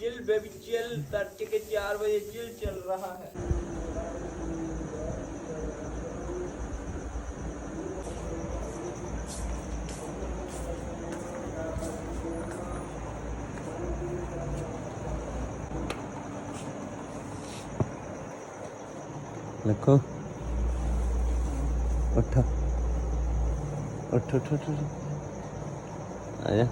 Chill baby chill तड़के के चार बजे चिल चल रहा है। लिखो। उठो। उठ उठ उठ आया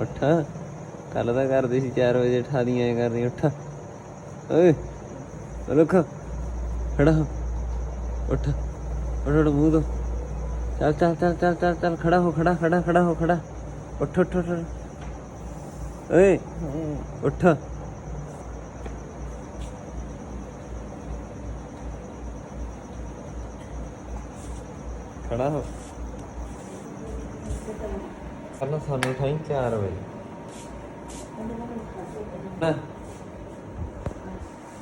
उठ। ਕੱਲ ਤਾਂ ਕਰਦੀ ਸੀ 4 ਵਜੇ ਠਾ ਦੀਆਂ ਕਰਨੀ ਉੱਠ। ਓਏ ਰੁਕ ਖੜਾ ਉੱਠ ਉੱਠ ਉੱਠ, ਮੂੰਹ ਦੋ ਚੱਲ ਚੱਲ ਚੱਲ ਚੱਲ ਚੱਲ ਚੱਲ, ਖੜਾ ਹੋ, ਖੜਾ ਖੜਾ ਖੜਾ ਹੋ, ਖੜਾ। ਉੱਠ ਉੱਠ ਉੱਠ ਓਏ, ਉੱਠ। ਖੜਾ ਹੋ। ਕੱਲ ਸਾਨੂੰ ਠਾਈ 4 ਵਜੇ।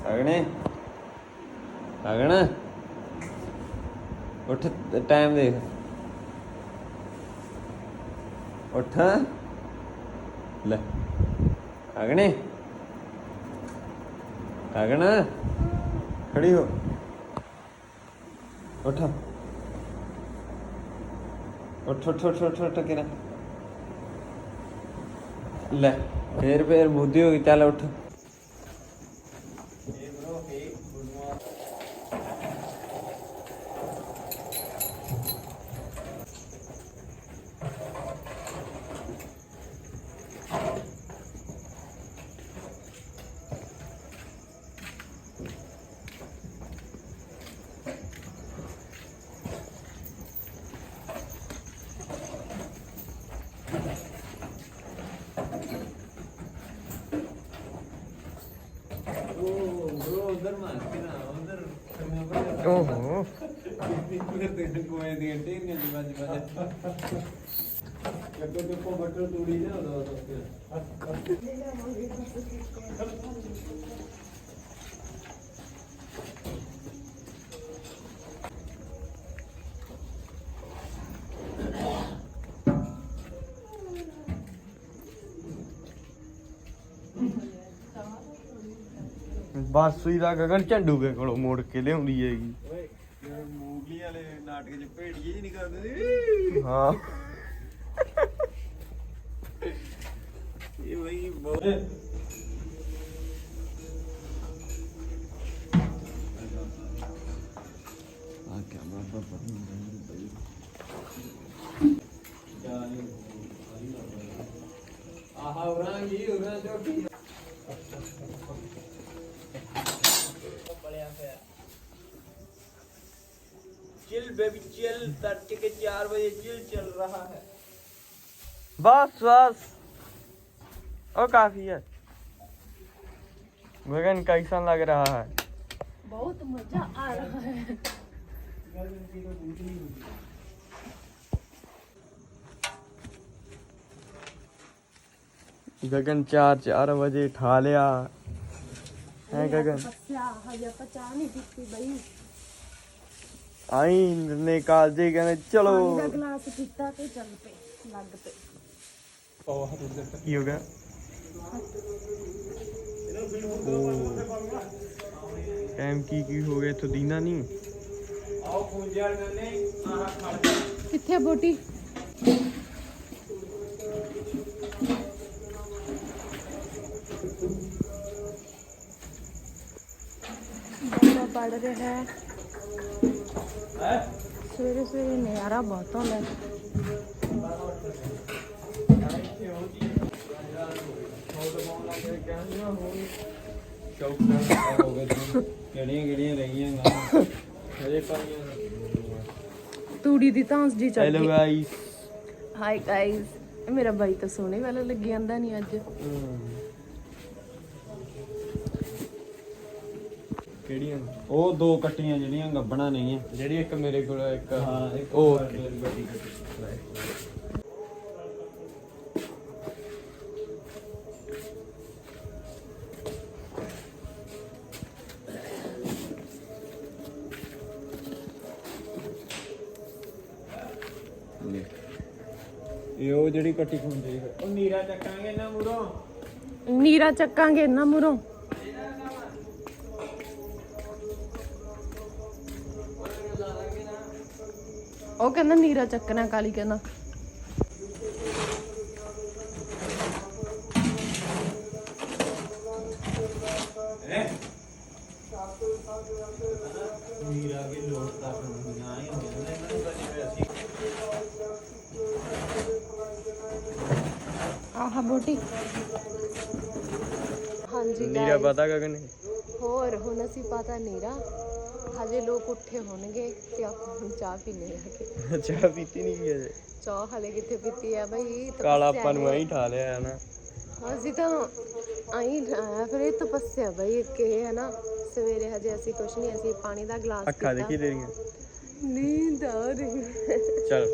ਅਗਣੇ। ਅਗਣਾ। ਉੱਠ ਟਾਈਮ ਦੇਖ। ਉੱਠ। ਲੈ। ਅਗਣੇ। ਅਗਣਾ। ਖੜੀ ਹੋ। ਉੱਠ। ਉੱਠ ਉੱਠ ਉੱਠ ਉੱਠ ਕੇ ਲੈ। ਫੇਰ ਫੇਰ ਬੁੱਧੀ ਹੋ ਗਈ ਚੱਲ ਉੱਠ। ਓਹੋ। ਢੇਰੀਆਂ ਜਿਵੇਂ ਜਿਵੇਂ ਲੱਗੋ ਤੇ ਕੋ ਬਟਰ ਤੂੜੀ ਨਾ ਉਹਦਾ ਬਸ ਦਾ ਗਗਨ ਝੰਡੂ ਕੇ ਕੋਲੋਂ ਮੋੜ ਕੇ ਲਿਆਉਂਦੀ ਹੈਗੀ। ਓਏ ਮੂੰਗਲੀ ਵਾਲੇ ਨਾਟਕ ਚ ਭੇੜੀਏ ਜੀ ਨਹੀਂ ਕਰਦੇ ਹਾਂ। ਇਹ ਵਈ ਬਹੁਤ ਆ ਕੈਮਰਾ ਪਰ ਆਹਾ ਉਰਾਂ ਕੀ ਉਰਾਂ ਚੋਟੀ ਪੜਿਆ चिल तड़के के चार बजे चिल चल रहा है। बस बस। ओ काफ़ी है। गगन कैसा लग रहा है? बहुत मज़ा आ रहा है। गगन चार चार बजे ठा लिया है गगन? ਆਈ ਨੇ ਕਾਲਜੇ ਕਹਿੰਦੇ ਚਲੋ। ਗਲਾਸ ਪੀਤਾ ਤੇ ਚੱਲ ਪਏ ਲੱਗ ਪਏ। ਕੀ ਹੋ ਗਿਆ? ਟਾਈਮ ਕੀ ਕੀ ਹੋ ਗਿਆ ਇੱਥੋਂ ਦੀਨਾ ਨਹੀਂ? ਕਿੱਥੇ ਬੋਟੀ? ਬਾਬਾ ਪੜ ਰਿਹਾ ਹੈ। ਸਵੇਰੇ ਸਵੇਰੇ ਨਜ਼ਾਰਾ ਬਹੁਤ ਆਉਂਦਾ। ਕਿਹੜੀਆਂ ਕਿਹੜੀਆਂ ਰਹੀਆਂ ਨਾ ਹਜੇ ਪਾਈਆਂ ਤੂੜੀ ਦੀ ਤਾਂਸ ਜੀ ਚੱਲ ਹੈਲੋ ਗਾਈਸ ਹਾਈ ਗਾਈਸ ਮੇਰਾ ਬਾਈ ਤਾਂ ਸੋਹਣੇ ਵਾਲਾ ਲੱਗੀ ਜਾਂਦਾ ਨਹੀਂ ਅੱਜ। ਕਿਹੜੀਆਂ? ਉਹ ਦੋ ਕੱਟੀਆਂ ਜਿਹੜੀਆਂ ਗੱਬਣਾ ਨਹੀਂ ਹੈ ਜਿਹੜੀ ਇੱਕ ਮੇਰੇ ਕੋਲ ਆ, ਇੱਕ ਹਾਂ ਇੱਕ ਉਹ ਵੱਡੀ ਕੱਟੀ ਇਹ ਉਹ ਜਿਹੜੀ ਕੱਟੀ ਖੁੰਝੇ ਉਹ ਨੀਰਾ ਚੱਕਾਂਗੇ ਨਾ ਮੂਰੋਂ ਨੀਰਾ ਚੱਕਾਂਗੇ ਇਹਨਾਂ ਮੁਰੋਂ ਉਹ ਕਹਿੰਦਾ ਨੀਰਾ ਚੱਕਣਾ ਕਾਲੀ ਕਹਿੰਦਾ। ਨੀਰਾ ਕੇ ਲੋਟ ਤੱਕ ਹੁੰਦੀਆਂ ਹੀ ਹੁੰਦੀਆਂ ਨੇ ਇਹਨਾਂ ਨੂੰ ਤਾਂ ਜਿਵੇਂ ਅਸੀਂ। ਆਹਾ ਬੋਟੀ। ਹਾਂਜੀ ਨੀਰਾ guys, ਪਤਾ ਗਗਨ ਹੋਰ ਹੁਣ ਅਸੀਂ ਪਤਾ ਨੀਰਾ। ਹਜੇ ਲੋਕ ਉੱਠੇ ਹੋਣਗੇ ਤੇ ਆਪਾਂ ਹੁਣ ਚਾਹ ਪੀਣੇ ਆ ਕੇ ਚਾਹ ਪੀਤੀ ਨਹੀਂ ਗਈ ਅਜੇ ਚਾਹ ਹਲੇ ਕਿੱਥੇ ਪੀਤੀ ਆ ਬਈ? ਕਾਲਾ ਆਪਾਂ ਨੂੰ। ਐਂ ਠਾ ਲਿਆ ਹੈ ਨਾ। ਅਸੀਂ ਤਾਂ ਆਈ ਆਇਆ ਫਿਰ ਇਹ ਤਪੱਸਿਆ ਇੱਕ ਇਹ ਹੈ ਨਾ ਸਵੇਰੇ ਹਜੇ ਅਸੀਂ ਕੁਛ ਨਹੀਂ ਅਸੀਂ ਪਾਣੀ ਦਾ ਗਲਾਸ ਅੱਖਾਂ ਦੇਖੀ ਤੇਰੀਆਂ? ਨੀਂਦ ਆ ਰਹੀ ਚਲ।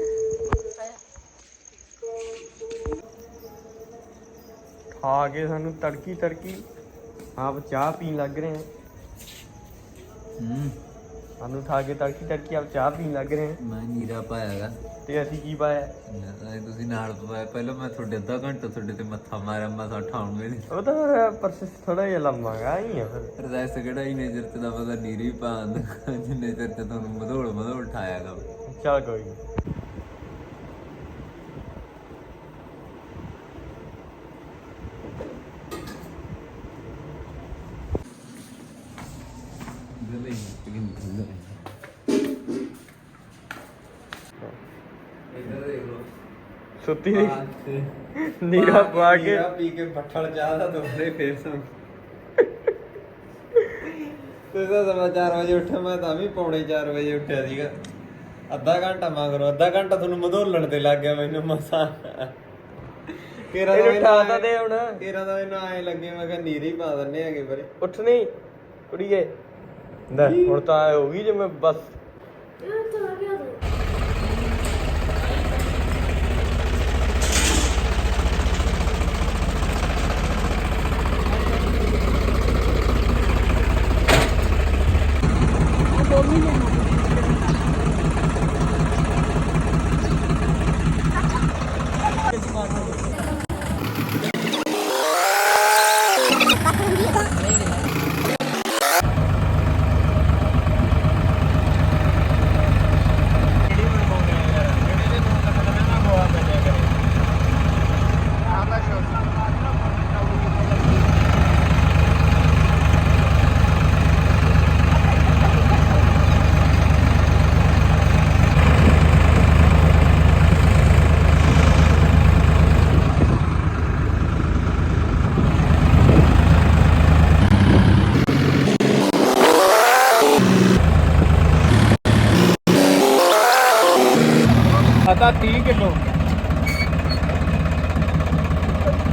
ਖਾ ਕੇ ਸਾਨੂੰ ਤੜਕੀ ਤੜਕੀ ਆਪ ਚਾਹ ਪੀਣ ਲੱਗ ਰਹੇ ਹਾਂ। ਹੂੰ ਸਾਨੂੰ ਠਾ ਕੇ ਤੜਕੀ ਤੜਕੀ ਆਪ ਚਾਹ ਪੀਣ ਲੱਗ ਰਹੇ ਹਾਂ। ਮੈਂ ਨੀਰਾ ਪਾਇਆਗਾ ਤੇ ਅਸੀਂ ਕੀ ਪਾਇਆ? ਤੁਸੀਂ ਨਾਲ ਪਾਇਆ। ਪਹਿਲਾਂ ਮੈਂ ਤੁਹਾਡੇ ਅੱਧਾ ਘੰਟਾ ਤੁਹਾਡੇ ਤੇ ਮੱਥਾ ਮਾਰਿਆ ਮਸਾ ਠਾਉਣ ਵੇਲੇ ਉਹ ਤਾਂ ਪਰਸਿਸ ਥੋੜਾ ਜਿਹਾ ਲੰਮਾਗਾ ਹੀ ਆ ਫਿਰ। ਰਦਾਇਸ ਕਿਹੜਾ ਹੀ ਨੇਜਰ ਤੇ ਦਾ ਪਤਾ ਨੀਰੀ ਪਾਉਂਦ ਜਿੰਨੇ ਚਿਰ ਤੇ ਤੁਹਾਨੂੰ ਮਧੋੜ ਮਧੋੜ ਠਾਇਆਗਾ ਚੱਲ ਕੋਈ ਨੀ। ਗਲੇ ਪਿਗਨ ਗਲੇ ਇਧਰ ਦੇਖ ਲੋ ਸੁੱਤੀ ਦੀ ਨੀਰਾ ਪਾ ਕੇ। ਨੀਰਾ ਪੀ ਕੇ ਬੱਠਲ ਚਾਹ ਦਾ ਫੇਰ ਸਮ ਤੁਸੀਂ ਤਾਂ ਸਮਾਂ 4 ਵਜੇ ਉੱਠਿਆ ਮੈਂ ਤਾਂ ਵੀ ਪੌਣੇ 4 ਵਜੇ ਉੱਠਿਆ ਸੀਗਾ। ਅੱਧਾ ਘੰਟਾ ਮਗਰੋਂ ਅੱਧਾ ਘੰਟਾ ਤੁਹਾਨੂੰ ਮਧੋਲਣ ਤੇ ਲੱਗ ਗਿਆ ਮੈਨੂੰ ਮਸਾ। ਕੇਰਾ ਦਾ ਇਹਨੂੰ ਠਾ ਤਾਂ ਦੇ ਹੁਣ। ਕੇਰਾ ਦਾ ਇਹਨਾਂ ਐ ਲੱਗੇ ਮੈਂ ਕਿਹਾ ਨੀਰੀ ਪਾ ਦਿੰਨੇ ਹੈਗੇ ਬਰੇ ਉੱਠ ਨਹੀਂ ਕੁੜੀਏ। ਲੈ ਹੁਣ ਤਾਂ ਹੋ ਗਈ ਜਿਵੇਂ ਬਸ। आता 30 ਕਿਲੋ।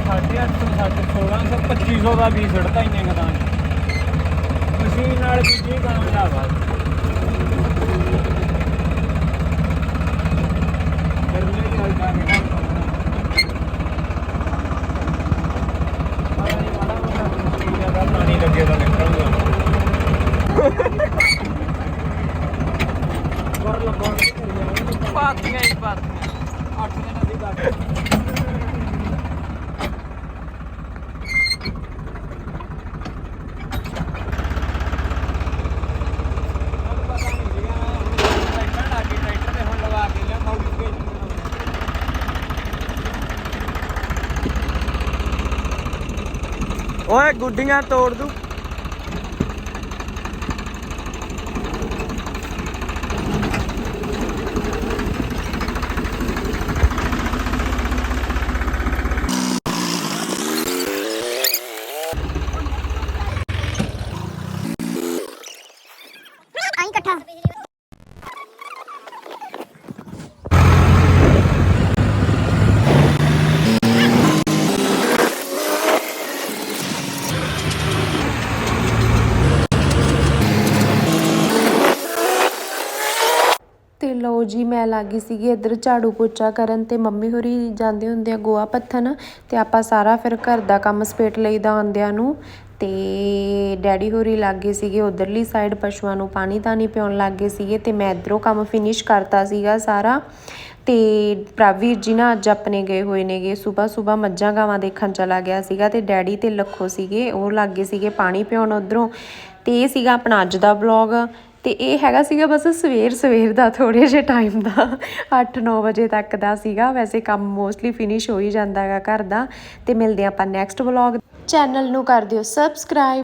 ਸਾਢੇ 800 ਸਾਢੇ 1600 2500 ਦਾ ਵੀ ਛੱਡਤਾ ਇੰਨੇ ਕਦਾਂ ਮਸ਼ੀਨ ਨਾਲ ਬੀਜੀ ਕੰਮ ਦਾ ਵਾ ਗਰਮੀ ਦੀ ਹਾਲ ਦਾ ਨਹੀਂ ਪਾਣੀ ਲੱਗੇ ਤਾਂ ਨਿਕਲੂਗਾ ਕਰ ਲਗਾਉਣ ਪਾਤੀਆਂ ਹੀ ਪਾਤੀਆਂ ਅੱਠ ਦਿਨ ਦੀ ਬਾਕੀ ਓਏ ਗੁੱਡੀਆਂ ਤੋੜ ਦੂ। ਆਈ ਇਕੱਠਾ। ਮੈਂ ਲੱਗ ਗਈ ਸੀਗੀ, ਇੱਧਰ ਝਾੜੂ ਪੋਚਾ ਕਰਨ ਤੇ ਮੰਮੀ ਹੋਰੀ ਜਾਂਦੇ ਹੁੰਦੇ ਆ ਗੋਆ ਪੱਥਨ ਤੇ ਆਪਾਂ ਸਾਰਾ ਫਿਰ ਘਰ ਦਾ ਕੰਮ ਸਪੇਟ ਲਈਦਾ ਆਉਂਦਿਆਂ ਨੂੰ ਤੇ ਡੈਡੀ ਹੋਰੀ ਲੱਗੇ ਸੀਗੇ, ਉਧਰਲੀ ਸਾਈਡ ਪਸ਼ੂਆਂ ਨੂੰ ਪਾਣੀ ਤਾਣੀ ਨਹੀਂ ਪਿਉਣ ਲੱਗੇ ਸੀਗੇ ਤੇ ਮੈਂ ਇਧਰੋਂ ਕੰਮ ਫਿਨਿਸ਼ ਕਰਤਾ ਸੀਗਾ ਸਾਰਾ ਤੇ ਪ੍ਰਭਵੀਰ ਜੀ ਨਾ ਅੱਜ ਆਪਣੇ ਗਏ ਹੋਏ ਨੇਗੇ, ਸਵੇਰ ਸਵੇਰ ਮੱਝਾਂ ਗਾਵਾਂ ਦੇਖਣ ਚਲਾ ਗਿਆ ਸੀਗਾ ਤੇ ਡੈਡੀ ਤੇ ਲੱਖੋ ਸੀਗੇ, ਉਹ ਲੱਗੇ ਸੀਗੇ ਪਾਣੀ ਪਿਉਣ ਉਧਰੋਂ ਤੇ ਇਹ ਸੀਗਾ ਆਪਣਾ ਅੱਜ ਦਾ ਵਲੌਗ ਤੇ ਇਹ ਹੈਗਾ ਸੀਗਾ ਬਸ ਸਵੇਰ ਸਵੇਰ ਦਾ ਥੋੜੇ ਜਿਹੇ ਟਾਈਮ ਦਾ। 8-9 ਵਜੇ ਤੱਕ ਦਾ ਸੀਗਾ। ਵੈਸੇ ਕੰਮ ਮੋਸਟਲੀ ਫਿਨਿਸ਼ ਹੋ ਹੀ ਜਾਂਦਾ ਹੈਗਾ ਘਰ ਦਾ। ਤੇ ਮਿਲਦੇ ਆਪਾਂ ਨੈਕਸਟ ਵਲੌਗ ਚੈਨਲ ਨੂੰ ਕਰ ਦਿਓ ਸਬਸਕ੍ਰਾਈਬ